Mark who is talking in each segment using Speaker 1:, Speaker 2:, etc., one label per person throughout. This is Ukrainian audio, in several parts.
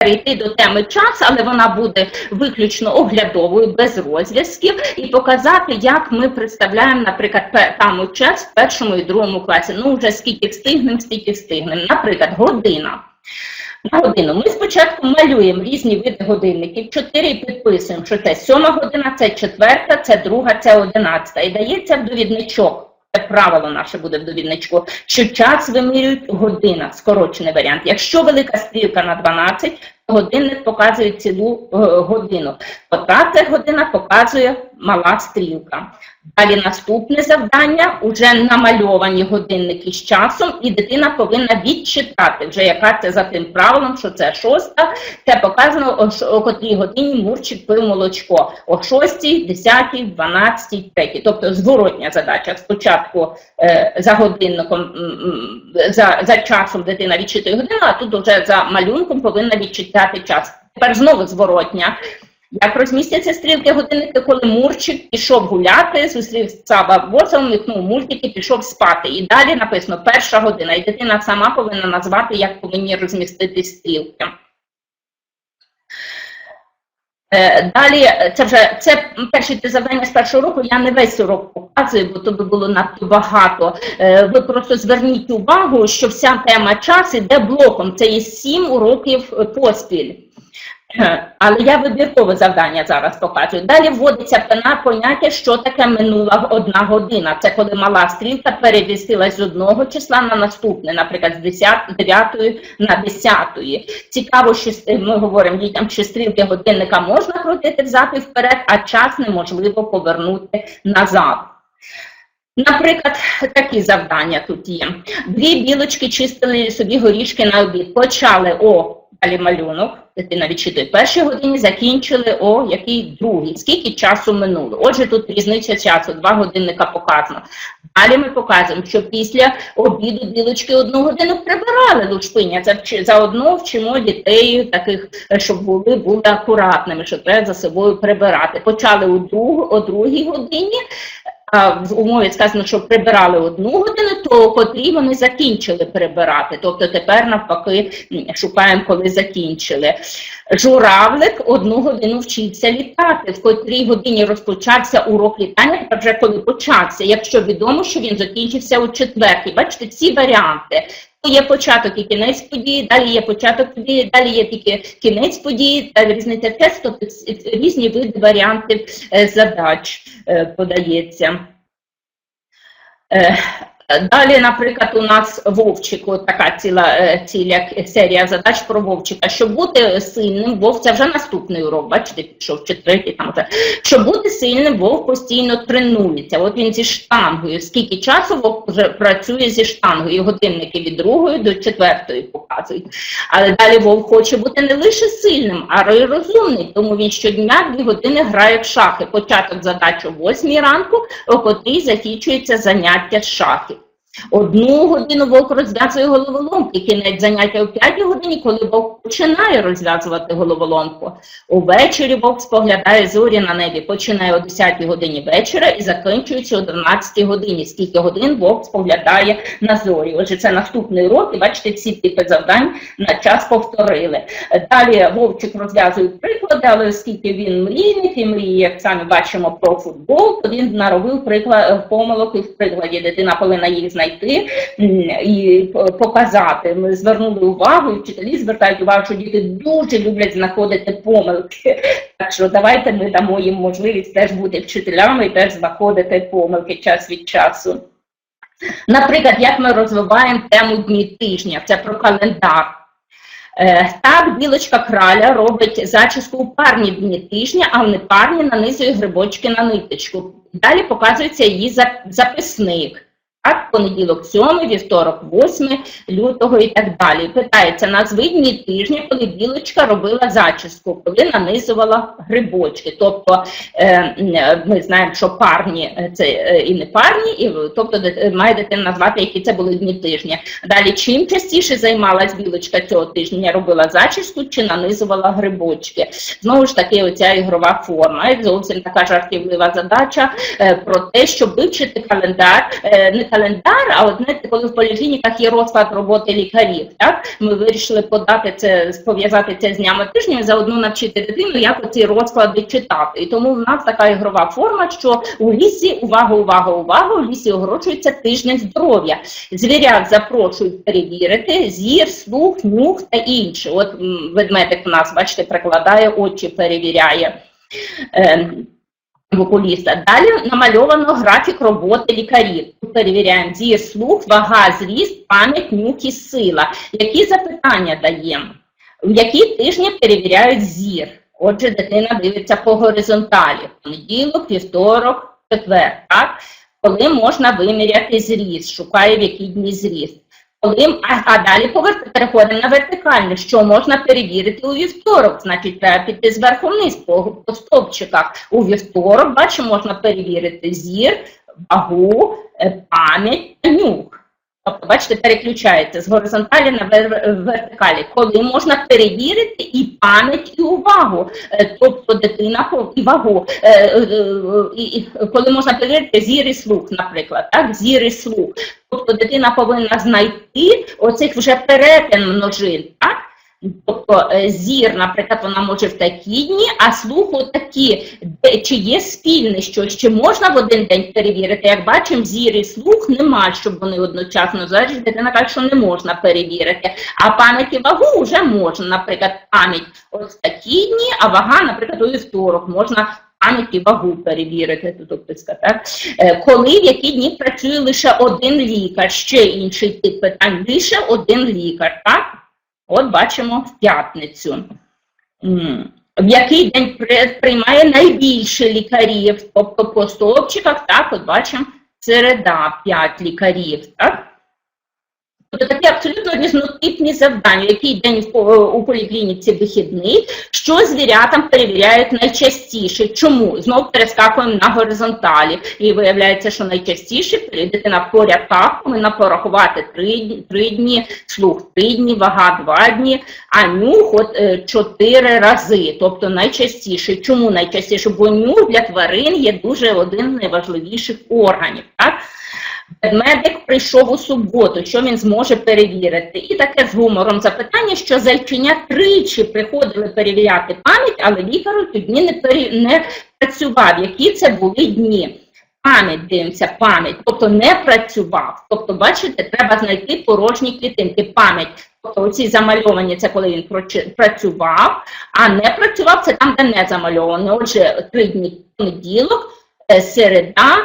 Speaker 1: перейти до теми час, але вона буде виключно оглядовою, без розв'язків, і показати, як ми представляємо, наприклад, там час в першому і другому класі. Ну, вже скільки встигнемо, стільки встигнемо. Наприклад, година. На годину. Ми спочатку малюємо різні види годинників, чотири і підписуємо, що це сьома година, це четверта, це друга, це одинадцята. І дається в довідничок. Правило наше буде в довідничку, що час вимірюють година, скорочений варіант. Якщо велика стрілка на 12, то годинник показує цілу е, годину. Ота ця година показує мала стрілка. Далі наступне завдання уже намальовані годинники з часом, і дитина повинна відчитати, вже яка це за тим правилом, що це шоста. Це показано о, котрій годині Мурчик пив молочко. О 6, 10, 12, 3. Тобто зворотня задача. Спочатку е, за годинником, за, за часом дитина відчитує годину, а тут вже за малюнком повинна відчитати час. Тепер знову зворотня. Як розмістяться стрілки годинники, коли Мурчик пішов гуляти, зустрів Саба возом, вмикнув мультики, пішов спати. І далі написано перша година, і дитина сама повинна назвати, як повинні розмістити стрілки. Е, Далі, це вже це перші три завдання з першого року. Я не весь урок показую, бо то би було надто багато. Е, Ви просто зверніть увагу, що вся тема час іде блоком. Це є сім уроків поспіль. Е, Але я вибіркове завдання зараз показую. Далі вводиться пена поняття, що таке минула одна година. Це коли мала стрілка перевістилась з одного числа на наступне, наприклад, з 10, 9 на 10. Цікаво, що ми говоримо дітям, що стрілки годинника можна крутити взад і вперед, а час неможливо повернути назад. Наприклад, такі завдання тут є. Дві білочки чистили собі горішки на обід. Почали о далі малюнок, дитина відчитує першій годині, закінчили о якій другій. Скільки часу минуло? Отже, тут різниця часу, два годинника показано. Далі ми показуємо, що після обіду білочки одну годину прибирали лушпиня. Це вчи- заодно вчимо дітей таких, щоб були, були акуратними, що треба за собою прибирати. Почали у другу, о другій годині. В умові сказано, що прибирали одну годину, то котрі вони закінчили прибирати. Тобто тепер навпаки шукаємо, коли закінчили. Журавлик одну годину вчився літати, в котрій годині розпочався урок літання, тепер вже коли почався, якщо відомо, що він закінчився у четвертій. Бачите, ці варіанти. Є початок і кінець події, далі є початок події, далі є тільки кінець події, далі різниця тест, тобто різні види варіантів е, задач е, подається. Е, Далі, наприклад, у нас Вовчик, от така ціла, е, ціла серія задач про Вовчика. Щоб бути сильним, Вовк, це вже наступний урок, бачите, пішов чи третій там вже. Щоб бути сильним, Вовк постійно тренується. От він зі штангою. Скільки часу Вовк вже працює зі штангою? Годинники від другої до четвертої показують. Але далі Вовк хоче бути не лише сильним, а й розумний. Тому він щодня дві години грає в шахи. Початок задач о 8 ранку, о котрій закінчується заняття з шахів. Одну годину вовк розв'язує головоломки, кінець заняття о 5 годині, коли вовк починає розв'язувати головоломку. Увечері вовк споглядає зорі на небі, починає о 10 годині вечора і закінчується о 12 годині. Скільки годин вовк споглядає на зорі. Отже, це наступний урок, і бачите, всі типи завдань на час повторили. Далі Вовчик розв'язує приклади, але оскільки він мрійник і мріє, як самі бачимо, про футбол, то він наробив приклад помилок і в прикладі. Дитина повинна їх знайти і показати. Ми звернули увагу, і вчителі звертають увагу, що діти дуже люблять знаходити помилки. Так що давайте ми дамо їм можливість теж бути вчителями і теж знаходити помилки час від часу. Наприклад, як ми розвиваємо тему дні тижня, це про календар. Е, Так, білочка краля робить зачіску у парні дні тижня, а в непарні нанизує грибочки на ниточку. Далі показується її записник. Так, понеділок 7, вівторок 8 лютого і так далі. Питається, назви дні тижня, коли білочка робила зачіску, коли нанизувала грибочки. Тобто е, ми знаємо, що парні е, це е, і не парні, і тобто має дитина назвати, які це були дні тижня. Далі, чим частіше займалась білочка цього тижня, робила зачіску чи нанизувала грибочки. Знову ж таки, оця ігрова форма. І зовсім така жартівлива задача е, про те, щоб вивчити календар. Е, календар, а от знаєте, коли в поліклініках є розклад роботи лікарів, так ми вирішили подати це, пов'язати це з днями тижня заодно навчити дитину, як оці розклади читати. І тому в нас така ігрова форма, що у лісі увага, увага, увага, у лісі огороджується тиждень здоров'я. Звірят запрошують перевірити зір, слух, нюх та інше. От ведмедик у нас, бачите, прикладає очі, перевіряє. Окуліста. Далі намальовано графік роботи лікарів. Тут перевіряємо зір, слух, вага, зріст, пам'ять, нюх і сила. Які запитання даємо? В які тижні перевіряють зір? Отже, дитина дивиться по горизонталі. Понеділок, вівторок, четвер. Так? Коли можна виміряти зріст, шукає в які дні зріст. Коли, а, а далі переходимо на вертикальне, що можна перевірити у вівторок, значить треба піти зверху вниз по, по стовпчиках. У вівторок, бачимо, можна перевірити зір, вагу, е, пам'ять та нюх. Тобто, бачите, переключається з горизонталі на вер- вертикалі. Коли можна перевірити і пам'ять, і увагу, Е, тобто дитина і вагу. Е, е, і Коли можна перевірити зір і слух, наприклад, так, зір і слух. Тобто дитина повинна знайти оцих вже перетин множин, так? Тобто е, зір, наприклад, вона може в такі дні, а слух отакі, де чи є спільне щось, чи можна в один день перевірити. Як бачимо, зір і слух нема, щоб вони одночасно зараз дитина каже, що не можна перевірити. А пам'ять і вагу вже можна, наприклад, пам'ять в такі дні, а вага, наприклад, у вівторок можна пам'ять і вагу перевірити. Тут так? Е, Коли в які дні працює лише один лікар, ще інший тип питань, лише один лікар, так? От бачимо в п'ятницю. В який день приймає найбільше лікарів, тобто по стовпчиках, так, от бачимо, середа 5 лікарів, так? Тобто такі абсолютно різнотипні завдання, який день по- у поліклініці вихідний, що звірятам перевіряють найчастіше. Чому? Знову перескакуємо на горизонталі. І виявляється, що найчастіше дитина по рядках повинна порахувати три дні, слух три дні, вага два дні, а нюх от е, чотири рази. Тобто найчастіше. Чому найчастіше? Бо нюх для тварин є дуже один з найважливіших органів. Так? Ведмедик прийшов у суботу, що він зможе перевірити. І таке з гумором запитання, що зайчиня тричі приходили перевіряти пам'ять, але лікар дні не, пере... не працював. Які це були дні? Пам'ять дивимося, пам'ять, тобто не працював. Тобто, бачите, треба знайти порожні клітинки, пам'ять. Тобто оці замальовані це коли він працював, а не працював це там, де не замальовано. Отже, три дні понеділок, е, середа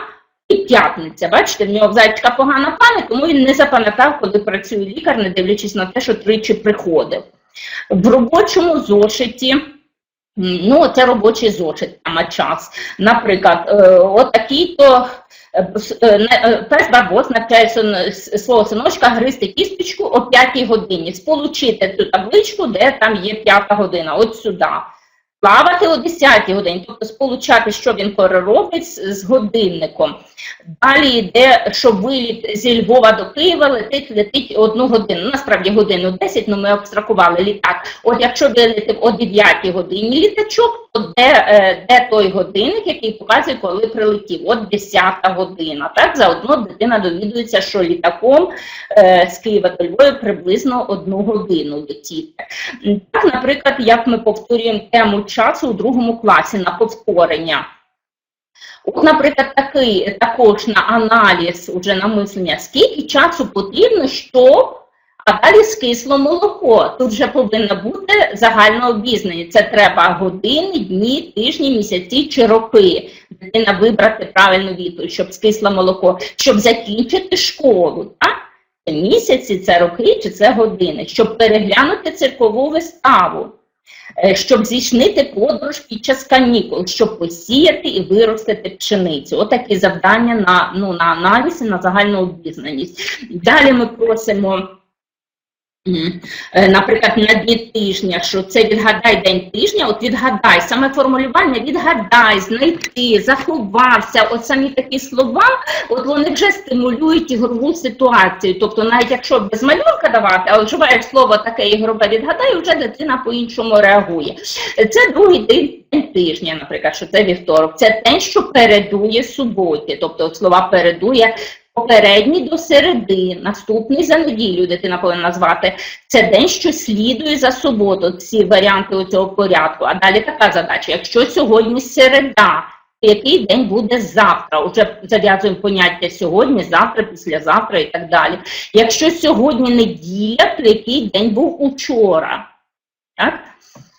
Speaker 1: і п'ятниця. Бачите, в нього в зайчика погана пам'ять, тому він не запам'ятав, коли працює лікар, не дивлячись на те, що тричі приходив. В робочому зошиті. Ну, це робочий зошит, там час. Наприклад, е, отакий-то е, с- е, е, пес Барбос навчає свого синочка гризти кісточку о 5 годині, сполучити цю табличку, де там є 5 година, от сюди. Плавати о 10 годині, тобто сполучати, що він робить з, годинником. Далі йде, що виліт зі Львова до Києва летить, летить одну годину. Ну, Насправді годину 10, ну ми абстракували літак. От якщо вилетив о 9 годині літачок, то де, е, де той годинник, який показує, коли прилетів? От 10 година. Так, заодно дитина довідується, що літаком е, з Києва до Львова приблизно одну годину летіти. Так, наприклад, як ми повторюємо тему часу у другому класі на повторення. От, наприклад, такий також на аналіз, уже на мислення, скільки часу потрібно, щоб а далі скисло молоко. Тут вже повинно бути загально обізнані. Це треба години, дні, тижні, місяці чи роки. Дитина вибрати правильну відповідь, щоб скисло молоко, щоб закінчити школу. Так? Це місяці, це роки чи це години, щоб переглянути циркову виставу. Е, Щоб здійснити подорож під час канікул, щоб посіяти і виростити пшеницю. Отакі завдання на, ну, на аналіз і на загальну обізнаність. Далі ми просимо Наприклад, на дні тижня, що це відгадай день тижня, от відгадай, саме формулювання відгадай, знайти, заховався, от самі такі слова, от вони вже стимулюють ігрову ситуацію. Тобто, навіть якщо без малюнка давати, а вживаєш слово таке ігрове відгадай, вже дитина по-іншому реагує. Е, Це другий день тижня, наприклад, що це вівторок. Це день, що передує суботі, тобто слова передує Попередній до середи, наступний за неділю дитина повинна назвати. Це день, що слідує за суботу, ці варіанти цього порядку. А далі така задача. Якщо сьогодні середа, то який день буде завтра? Уже зав'язуємо поняття сьогодні, завтра, післязавтра і так далі. Якщо сьогодні неділя, то який день був учора? Так?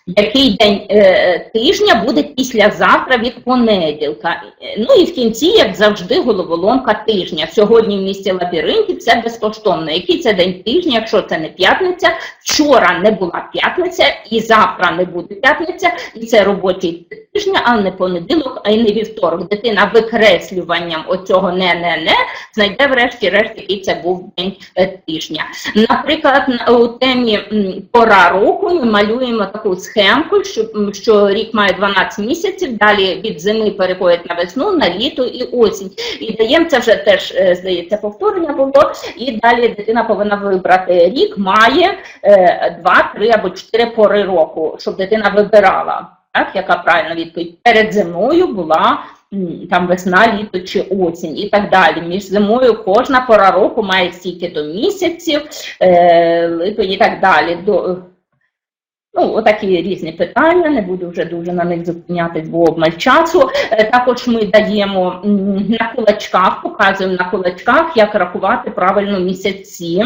Speaker 1: Який день е, тижня буде післязавтра від понеділка? Ну і в кінці, як завжди, головоломка тижня. Сьогодні в місті лабіринтів це безкоштовно. Який це день тижня, якщо це не п'ятниця? Вчора не була п'ятниця, і завтра не буде п'ятниця, і це робочий тижня, а не понеділок, а й не вівторок. Дитина викреслюванням оцього не-не-не знайде врешті-решт, який це був день е, тижня. Наприклад, на- у темі пора року ми малюємо таку схемку, що, що рік має 12 місяців, далі від зими переходить на весну, на літо і осінь. І даємо це вже теж, е, здається, повторення було. І далі дитина повинна вибрати рік, має е, 2, 3 або 4 пори року, щоб дитина вибирала. Так, яка правильна відповідь? Перед зимою була там весна, літо чи осінь і так далі. Між зимою кожна пора року має стільки до місяців, е, липень і так далі. До, Ну, отакі різні питання, не буду вже дуже на них зупинятись, бо обмаль часу. Е, Також ми даємо на кулачках, показуємо на кулачках, як рахувати правильно місяці.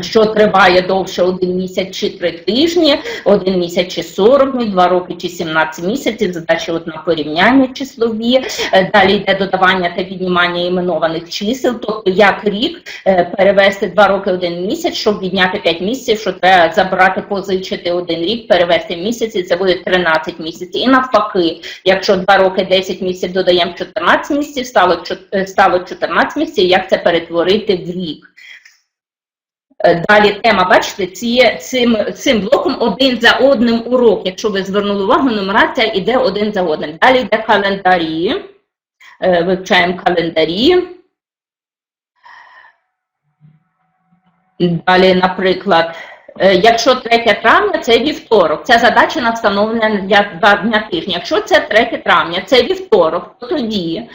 Speaker 1: Що триває довше один місяць чи три тижні, один місяць чи 40 днів, два роки чи 17 місяців, задачі от на порівняння числові. Е, Далі йде додавання та віднімання іменованих чисел, тобто як рік е, перевести два роки один місяць, щоб відняти 5 місяців, що треба забрати, позичити один рік, перевести місяць, це буде 13 місяців. І навпаки, якщо два роки 10 місяців додаємо 14 місяців, стало, чот- е, стало 14 місяців, як це перетворити в рік. Е, Далі тема, бачите, ці, цим, цим блоком один за одним урок. Якщо ви звернули увагу, нумерація йде один за одним. Далі йде календарі. Е, Вивчаємо календарі. Далі, наприклад, е, якщо 3 травня, це вівторок. Це задача на встановлення для дня тижня. Якщо це 3 травня, це вівторок, то тоді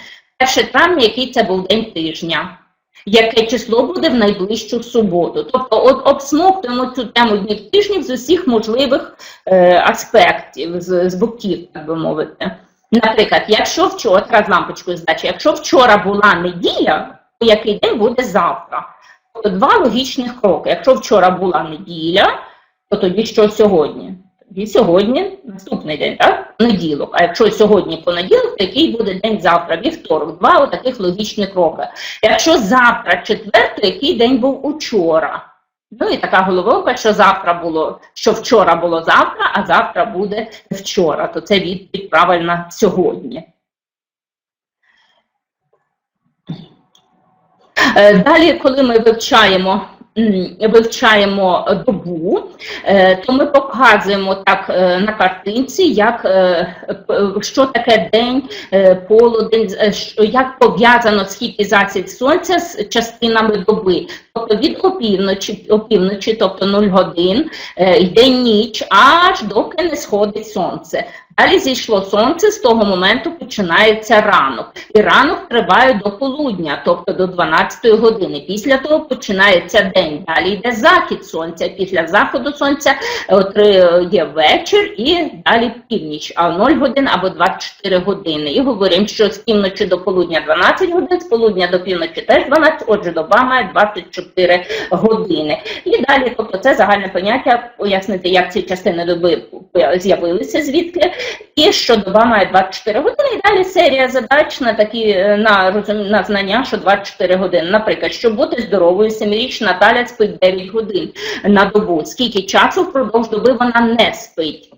Speaker 1: 1 травня, який це був день тижня яке число буде в найближчу суботу. Тобто от обсмоктуємо цю тему днів тижнів з усіх можливих е, аспектів, з, з боків, так би мовити. Наприклад, якщо вчора, треба з лампочкою здачі, якщо вчора була неділя, то який день буде завтра? Тобто два логічних кроки. Якщо вчора була неділя, то тоді що сьогодні? Тоді сьогодні наступний день, так? Неділок. А якщо сьогодні понеділок, то який буде день завтра? Вівторок. Два отаких логічних кроки. Якщо завтра четвер, то який день був учора? Ну і така головоломка, що завтра було, що вчора було завтра, а завтра буде вчора. То це відповідь правильна сьогодні. Е, Далі, коли ми вивчаємо, вивчаємо добу, е, то ми показуємо так е, на картинці, як, е, що таке день, полудень, як пов'язано схід і захід сонця з частинами доби. Тобто від опівночі, опівночі, тобто 0 годин, йде ніч, аж доки не сходить сонце. Далі зійшло сонце, з того моменту починається ранок. І ранок триває до полудня, тобто до 12 години. Після того починається день. Далі йде захід сонця. Після заходу сонця е, є вечір і далі північ, а 0 годин або 24 години. І говоримо, що з півночі до полудня 12 годин, з полудня до півночі теж 12, отже, доба має 24 години. І далі, тобто це загальне поняття, пояснити, як ці частини доби з'явилися, звідки, і щодоба має 24 години, і далі серія задач на такі е, на, на знання, що 24 години. Наприклад, щоб бути здоровою, семирічна Наталя спить 9 годин на добу. Скільки часу впродовж доби вона не спить?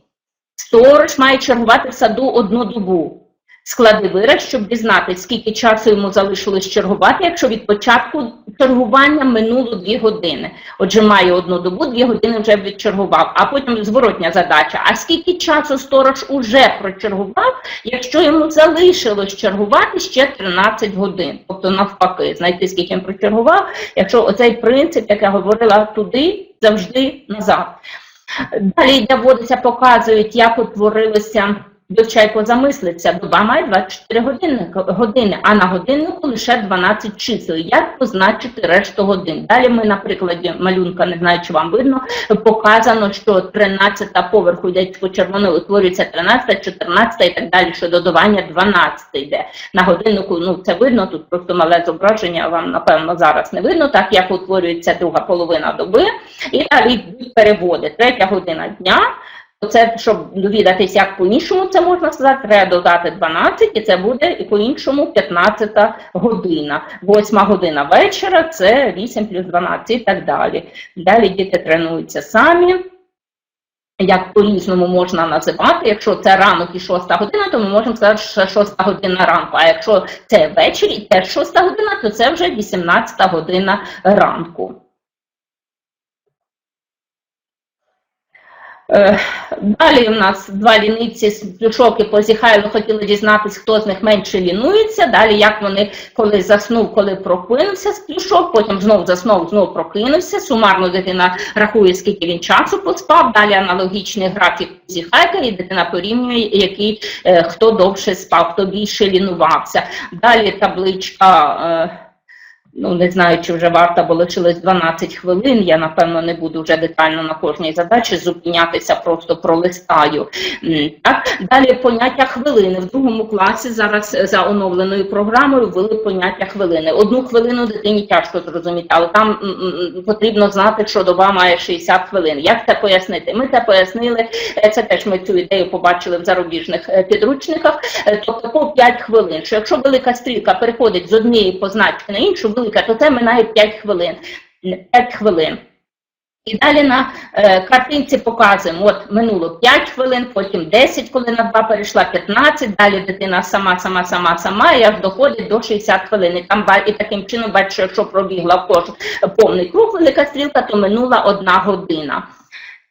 Speaker 1: Сторож має чергувати в саду одну добу. Склади вираз, щоб дізнатися, скільки часу йому залишилось чергувати, якщо від початку чергування минуло 2 години. Отже, має одну добу, 2 години вже відчергував. А потім зворотня задача. А скільки часу сторож уже прочергував, якщо йому залишилось чергувати ще 13 годин? Тобто навпаки, знайти, скільки він прочергував, якщо оцей принцип, як я говорила, туди завжди назад. Далі йде вводиться, показують, як утворилося Вивчайко замислиться, доба має 24 години, години, а на годиннику лише 12 чисел. Як позначити решту годин? Далі ми на прикладі малюнка, не знаю, чи вам видно, показано, що 13 поверху йде по червоно, утворюється 13, 14 і так далі, що додавання 12 йде. На годиннику, ну це видно, тут просто мале зображення, вам напевно зараз не видно, так як утворюється друга половина доби. І далі йдуть переводи. Третя година дня. Це, щоб довідатися, як по-іншому це можна сказати, треба додати 12, і це буде по-іншому 15 година. 8 година вечора це 8 плюс 12 і так далі. Далі діти тренуються самі. Як по-різному можна називати, якщо це ранок і 6 година, то ми можемо сказати, що 6 година ранку. А якщо це ввечері і теж 6 година, то це вже 18 година ранку. Далі у нас два лінивці з плюшок і позіхайло хотіли дізнатися, хто з них менше лінується. Далі як вони коли заснув, коли прокинувся з плюшок, потім знов заснув, знов прокинувся. Сумарно дитина рахує, скільки він часу поспав. Далі аналогічний графік позіхайка, і дитина порівнює, який е, хто довше спав, хто більше лінувався. Далі табличка. Е, Ну, не знаю, чи вже варта, бо лишилось 12 хвилин. Я, напевно, не буду вже детально на кожній задачі зупинятися, просто пролистаю. Так? Далі поняття хвилини. В другому класі зараз за оновленою програмою ввели поняття хвилини. Одну хвилину дитині тяжко зрозуміти, але там потрібно знати, що доба має 60 хвилин. Як це пояснити? Ми це пояснили, е, це теж ми цю ідею побачили в зарубіжних е, підручниках. Е, Тобто по 5 хвилин. Що якщо велика стрілка переходить з однієї позначки на іншу, велика, то це минає 5 хвилин. 5 хвилин. І далі на е, картинці показуємо, от минуло 5 хвилин, потім 10, коли на 2 перейшла 15, далі дитина сама, сама, сама, сама, і аж доходить до 60 хвилин. І, там, і таким чином, бачиш, якщо пробігла в повний круг велика стрілка, то минула 1 година.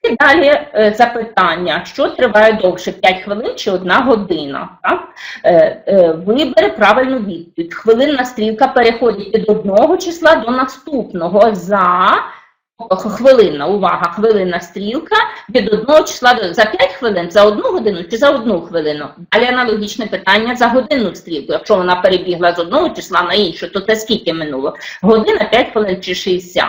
Speaker 1: І далі е, запитання, що триває довше 5 хвилин чи 1 година? Так? Е, е, вибери правильну відповідь. Хвилинна стрілка переходить від одного числа до наступного за хвилинна, увага, хвилинна стрілка від одного числа до за 5 хвилин, за одну годину чи за одну хвилину. Далі аналогічне питання за годинну стрілку. Якщо вона перебігла з одного числа на інше, то це скільки минуло? Година, 5 хвилин чи 60?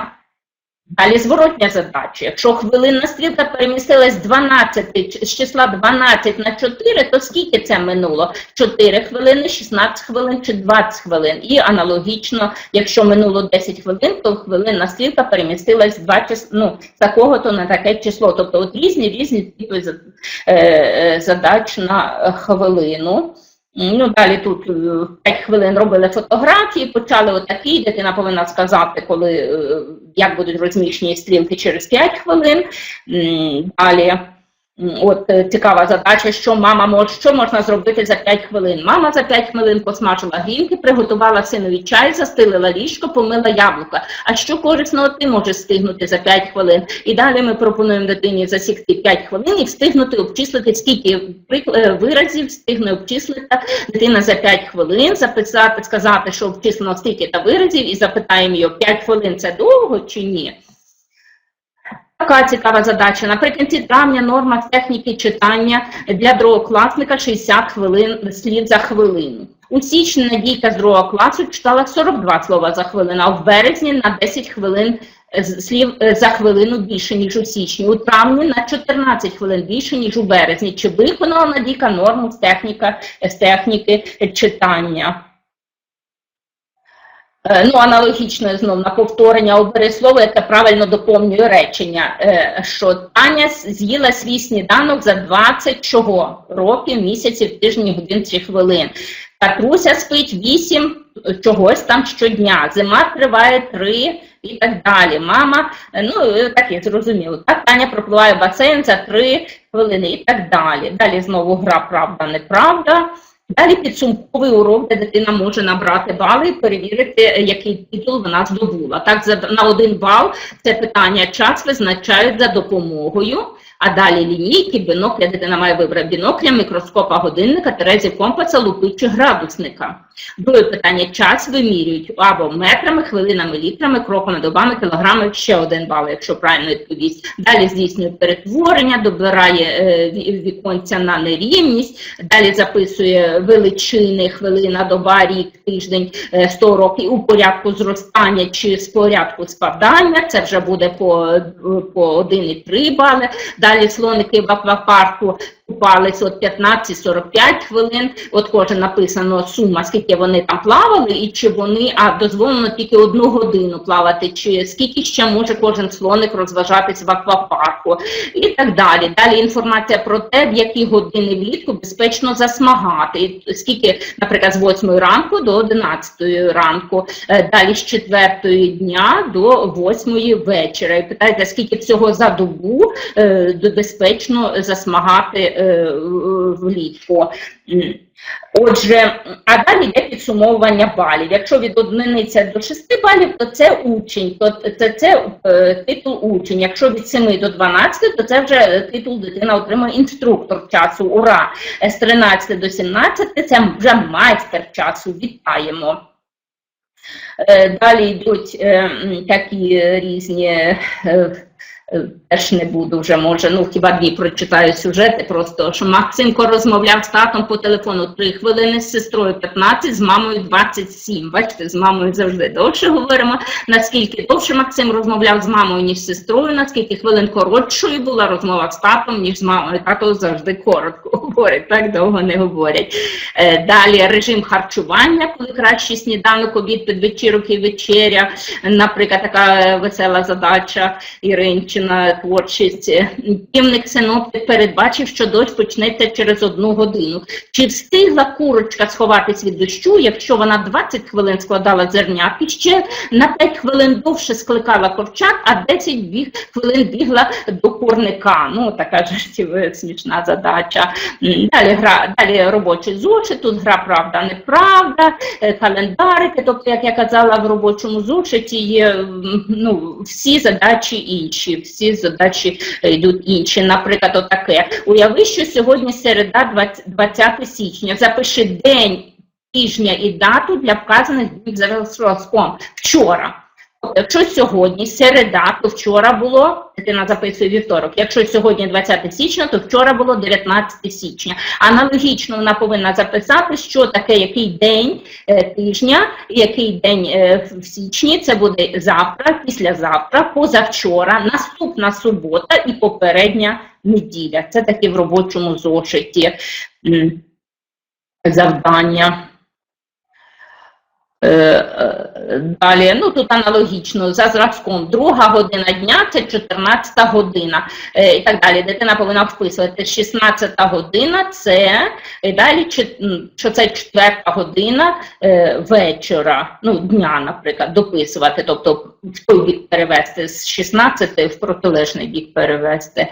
Speaker 1: Далі зворотня задача. Якщо хвилинна стрілка перемістилась з 12, з числа 12 на 4, то скільки це минуло? 4 хвилини, 16 хвилин чи 20 хвилин. І аналогічно, якщо минуло 10 хвилин, то хвилинна стрілка перемістилась з 2 чис... ну, з такого-то на таке число. Тобто от різні різні типи е, е, задач на е, хвилину. Ну, далі тут 5 хвилин робили фотографії, почали отакі, дитина повинна сказати, коли, е, як будуть розміщені стрілки через 5 хвилин. Далі, от е, цікава задача, що мама може, що можна зробити за 5 хвилин. Мама за 5 хвилин посмажила грінки, приготувала синові чай, застелила ліжко, помила яблука. А що корисного ти можеш встигнути за 5 хвилин? І далі ми пропонуємо дитині засікти 5 хвилин і встигнути обчислити, скільки е, виразів встигне обчислити дитина за 5 хвилин, записати, сказати, що обчислено стільки та виразів, і запитаємо її, 5 хвилин це довго чи ні? Така цікава задача. Наприкінці травня норма техніки читання для другокласника 60 хвилин слів за хвилину. У січні Надійка з другого класу читала 42 слова за хвилину, а в березні на 10 хвилин е, слів е, за хвилину більше, ніж у січні. У травні на 14 хвилин більше, ніж у березні. Чи виконала Надійка норму з техніки читання? Е, Ну, аналогічно знов на повторення обери слово, яке правильно доповнює речення, е, що Таня з'їла свій сніданок за 20 чого? Років, місяців, тижнів, годин чи хвилин. Катруся спить 8 чогось там щодня. Зима триває 3 і так далі. Мама, е, ну е, так я зрозуміло. Так, Таня пропливає басейн за 3 хвилини і так далі. Далі знову гра правда, неправда. Далі підсумковий урок, де дитина може набрати бали і перевірити, е, який титул вона здобула. Так, на один бал це питання час визначають за допомогою, а далі лінійки, бінокля, дитина має вибрати бінокля, мікроскопа, годинника, терезів компаса, лупи чи градусника. Друге питання. Час вимірюють або метрами, хвилинами, літрами, кроками, добами, кілограми, ще один бал, якщо правильно відповість. Далі здійснює перетворення, добирає е, віконця на нерівність, далі записує величини, хвилина, доба, рік, тиждень, е, 100 років у порядку зростання чи з порядку спадання. Це вже буде по, е, по 1,3 бали. Далі слоники в аквапарку купались от 15-45 хвилин. От кожен написано сума, скільки вони там плавали, і чи вони, а дозволено тільки одну годину плавати, чи скільки ще може кожен слоник розважатись в аквапарку, і так далі. Далі інформація про те, в які години влітку безпечно засмагати, і скільки, наприклад, з 8 ранку до 11 ранку, е, далі з 4 дня до 8 вечора. І питаєте, скільки всього за добу е, безпечно засмагати влітку. Отже, а далі йде підсумовування балів. Якщо від одиниці до 6 балів, то це учень, то це, це е, титул учень. Якщо від 7 до 12, то це вже е, титул дитина отримує інструктор часу. Ура! Е, З 13 до 17 це вже майстер часу. Вітаємо. Е, Далі йдуть е, такі різні. Е, е, Теж не буду вже, може, ну хіба дві прочитаю сюжети, просто що Максимко розмовляв з татом по телефону 3 хвилини, з сестрою 15, з мамою 27. Бачите, з мамою завжди довше говоримо. Наскільки довше Максим розмовляв з мамою, ніж з сестрою, наскільки хвилин коротшою була розмова з татом, ніж з мамою. Тато завжди коротко говорить, так довго не говорять. Е, Далі режим харчування, коли краще сніданок, обід, підвечірок і вечеря. Наприклад, така весела задача Іринчина, творчість. Півник синоптик передбачив, що дощ почнеться через одну годину. Чи встигла курочка сховатись від дощу, якщо вона 20 хвилин складала зернятки, ще на 5 хвилин довше скликала корчат, а 10 біг, хвилин бігла до курника. Ну, така жартіве смішна задача. Далі гра, далі робочий зошит, тут гра правда, неправда, е, календарики. Тобто, як я казала, в робочому зошиті є ну, всі задачі інші, всі задачі е, йдуть інші. Наприклад, отаке. Уяви, що сьогодні середа 20 20 січня. Запиши день тижня і дату для вказаних днів за зразком. Вчора. Якщо сьогодні середа, то вчора було, дитина записує вівторок. Якщо сьогодні 20 січня, то вчора було 19 січня. Аналогічно вона повинна записати, що таке який день е, тижня, який день е, в січні. Це буде завтра, післязавтра, позавчора, наступна субота і попередня неділя. Це таке в робочому зошиті завдання. Е, е, Далі, ну тут аналогічно, за зразком, друга година дня це 14 година е, і так далі. Дитина повинна вписувати 16 година це і далі, що це 4 година вечора, ну дня, наприклад, дописувати, тобто в той бік перевести з 16 в протилежний бік перевести.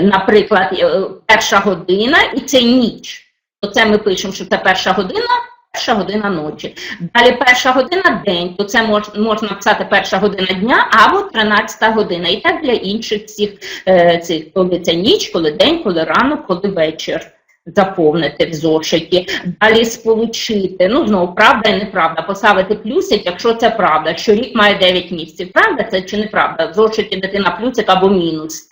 Speaker 1: Наприклад, перша година і це ніч. То це ми пишемо, що це перша година. Перша година ночі. Далі перша година день, то це мож, можна писати перша година дня або 13 година. І так для інших всіх е, цих, коли це ніч, коли день, коли ранок, коли вечір. Заповнити в зошиті, далі сполучити. Ну, знову, правда і неправда. Поставити плюсик, якщо це правда, що рік має 9 місяців. Правда це чи неправда? В зошиті дитина плюсик або мінус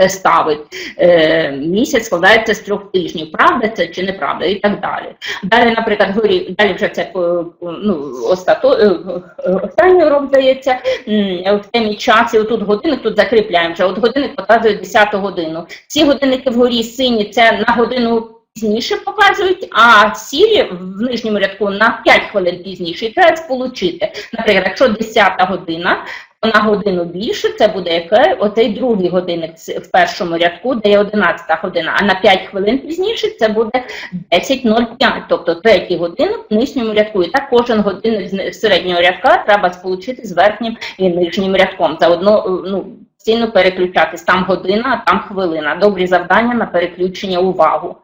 Speaker 1: е, ставить. Е, місяць складається з трьох тижнів. Правда це чи неправда? І так далі. Далі, наприклад, горі, далі вже це по- ну, остато, е, е, останній урок здається в темі часу. Тут годинник, тут закріпляємо вже. От годинник показує 10 годину. Ці годинники вгорі сині це на годину пізніше показують, а сірі в нижньому рядку на 5 хвилин пізніше. І треба сполучити. Наприклад, якщо 10 година, то на годину більше це буде яке? Оцей другий годинник в першому рядку, де є 11 година, а на 5 хвилин пізніше це буде 10.05, тобто третій годинник в нижньому рядку. І так кожен годинник з середнього рядка треба сполучити з верхнім і нижнім рядком. Заодно е, ну, постійно переключатись. Там година, а там хвилина. Добрі завдання на переключення увагу.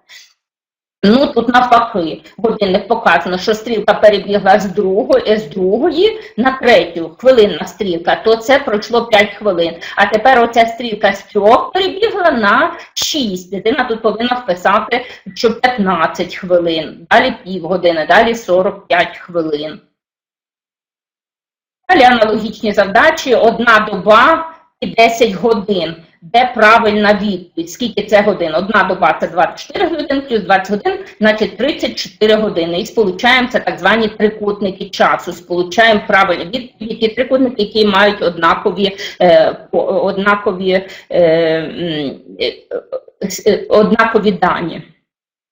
Speaker 1: Ну тут навпаки, годинник показано, що стрілка перебігла з другої, з другої на третю хвилинна стрілка, то це пройшло 5 хвилин. А тепер оця стрілка з трьох перебігла на 6. Дитина тут повинна вписати, що 15 хвилин, далі півгодини, далі 45 хвилин. Далі аналогічні завдачі, одна доба 10 годин. Де правильна відповідь? Скільки це годин? Одна доба це 24 години, плюс 20 годин, значить 34 години. І сполучаємо це так звані трикутники часу. Сполучаємо правильні відповіді, ті трикутники, які мають однакові, е, однакові, е, е, е, однакові дані.